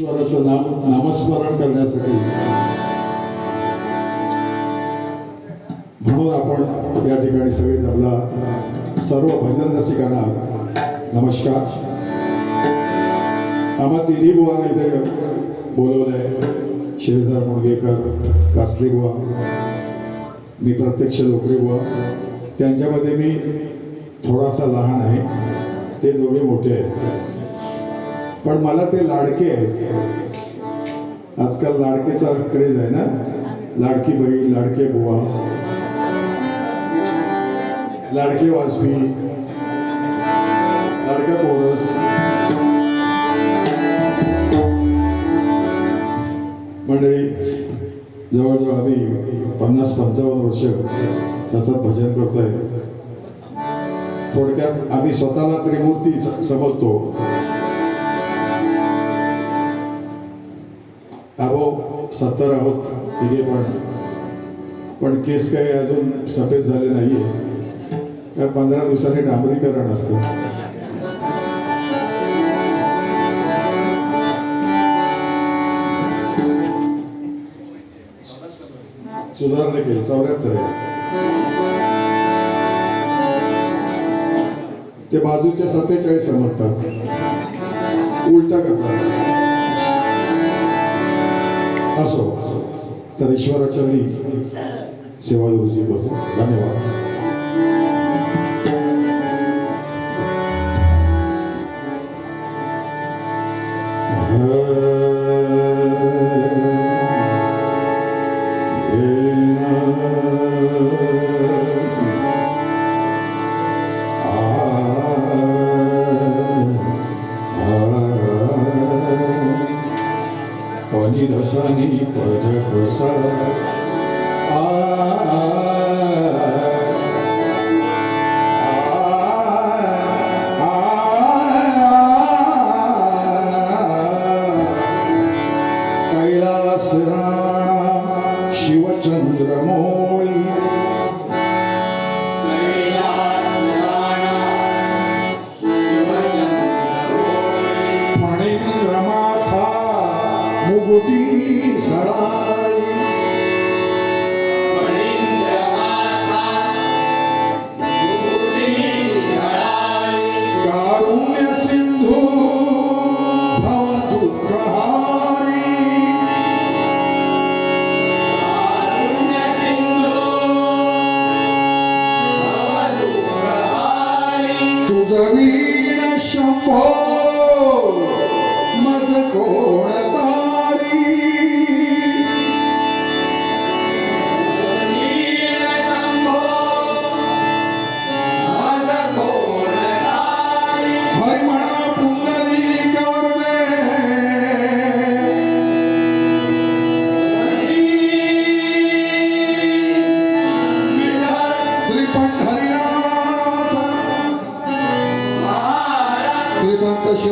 ईश्वराचं नाम नामस्मरण करण्यासाठी. म्हणून आपण या ठिकाणी सगळे जमला सर्व भजन रसिकांना नमस्कार. आम्हा तिन्ही बुवांना इथे बोलवलंय. श्रीधर मुणगेकर कासले बुवा मी प्रत्यक्ष लोकरे बुवा. त्यांच्यामध्ये मी थोडासा लहान आहे. ते दोघे मोठे आहेत. पण मला ते लाडके आहेत. आजकाल लाडकेचा क्रेज आहे ना? लाडकी बहीण लाडके बुवा लाडके वाजवी लाडका पोरस मंडळी जवळजवळ आम्ही पन्नास पंचावन्न वर्ष सतत भजन करतोय. थोडक्यात आम्ही स्वतःला त्रिमूर्ती समजतो. पण केस काही अजून सफेद झाले नाहीये. कारण पंधरा दिवसांनी डांबरीकरण असतं. सुधारणा केली चौऱ्याहत्तर आहे ते बाजूचे सत्तेचाळीस समजतात उलटा करतात. असो तर ईश्वराच्या मी सेवा गुरुजी करतो धन्यवाद lloramos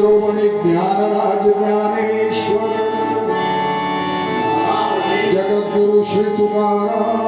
शिरोमणी ज्ञानराज ज्ञानेश्वर जगद्गुरु श्री तुकाराम।